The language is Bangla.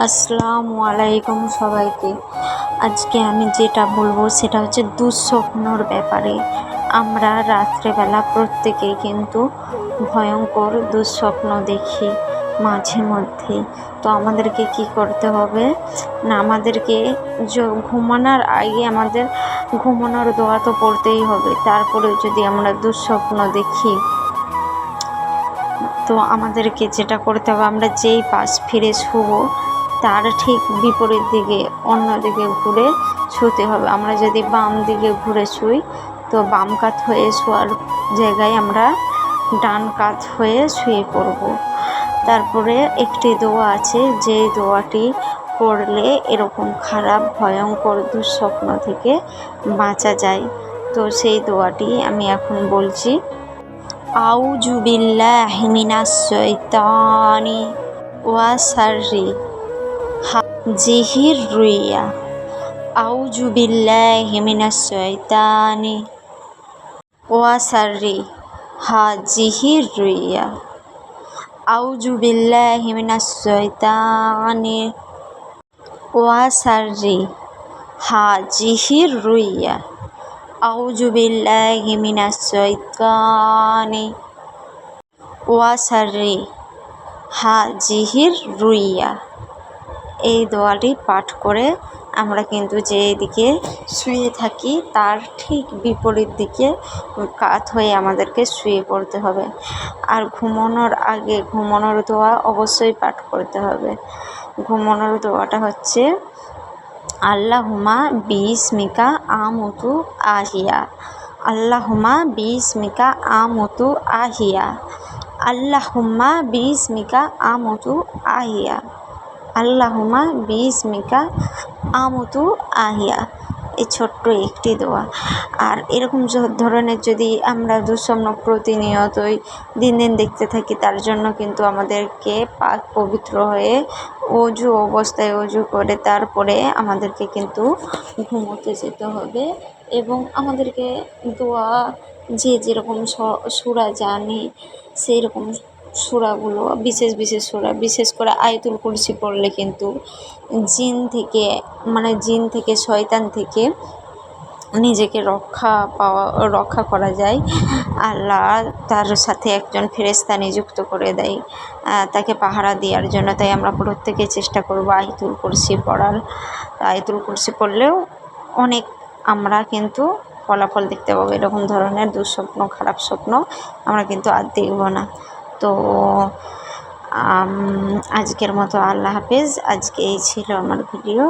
আসসালামু আলাইকুম সবাইকে। আজকে আমি যেটা বলব সেটা হচ্ছে দুঃস্বপ্নর ব্যাপারে। আমরা রাত্রেবেলা প্রত্যেকেই কিন্তু ভয়ঙ্কর দুঃস্বপ্ন দেখি মাঝে মধ্যে। তো আমাদেরকে কি করতে হবে? না, আমাদেরকে ঘুমানোর আগে আমাদের ঘুমানোর দোয়া তো পড়তেই হবে। তারপরে যদি আমরা দুঃস্বপ্ন দেখি, তো আমাদেরকে যেটা করতে হবে, আমরা যেই পাশ ফিরে শুবো তার ঠিক বিপরীত দিকে, অন্য দিকে ঘুরে শুতে হবে। আমরা যদি বাম দিকে ঘুরে শুই তো বাম কাত হয়ে শোয়ার জায়গায় আমরা ডান কাত হয়ে শুয়ে পড়ব। তারপরে একটি দোয়া আছে যেই দোয়াটি পড়লে এরকম খারাপ, ভয়ঙ্কর, দুঃস্বপ্ন থেকে বাঁচা যায়। তো সেই দোয়াটি আমি এখন বলছি আউযু বিল্লাহি মিনাশ শাইতানি ওয়া শাররি জিহির রুইয়া। আউযু বিল্লাহি মিনাশ শাইতানি। ওয়া শাররি হাজিহির রুইয়া। আউযু বিল্লাহি মিনাশ শাইতানি। ওয়া শাররি হাজিহির রুইয়া। আউযু বিল্লাহি মিনাশ শাইতানি। ওয়া শাররি হাজিহির রুইয়া। এই দোয়াটি পাঠ করে আমরা কিন্তু যে দিকে শুয়ে থাকি, তার ঠিক বিপরীত দিকে কাত হয়ে আমাদেরকে শুয়ে পড়তে হবে। আর ঘুমানোর আগে ঘুমানোর দোয়া অবশ্যই পাঠ করতে হবে। ঘুমানোর দোয়াটা হচ্ছে আল্লাহুমা বিসমিকা আমুতু আহিয়া। আল্লাহুমা বিসমিকা আমুতু আহিয়া। আল্লাহুম্মা বিসমিকা আমুতু আহিয়া। আল্লাহুমা বিসমিকা আমতু আহিয়া। এই ছোট্ট একটি দোয়া। আর এরকম ধরনের যদি আমরা দুঃস্বপ্ন প্রতিনিয়তই দিন দিন দেখতে থাকি, তার জন্য কিন্তু আমাদেরকে পাক পবিত্র হয়ে অজু অবস্থায় অজু করে তারপরে আমাদেরকে কিন্তু ঘুমোতে যেতে হবে এবং আমাদেরকে দোয়া যে যেরকম সূরা জানে সেই রকম সূরাগুলো, বিশেষ বিশেষ সুরা, বিশেষ করে আয়াতুল কুরসি পড়লে কিন্তু জিন থেকে মানে জিন থেকে শয়তান থেকে নিজেকে রক্ষা পাওয়া, রক্ষা করা যায়। আল্লাহ তার সাথে একজন ফেরেশতা নিযুক্ত করে দেয় তাকে পাহারা দেওয়ার জন্য। তাই আমরা প্রত্যেকে চেষ্টা করব আয়াতুল কুরসি পড়ার। আয়াতুল কুরসি পড়লেও অনেক আমরা কিন্তু ফলাফল দেখতে পাবো। এরকম ধরনের দুঃস্বপ্ন, খারাপ স্বপ্ন আমরা কিন্তু আর দেখব না। তো আজকের মতো আল্লাহ হাফেজ। আজকে এই ছিল আমার ভিডিও।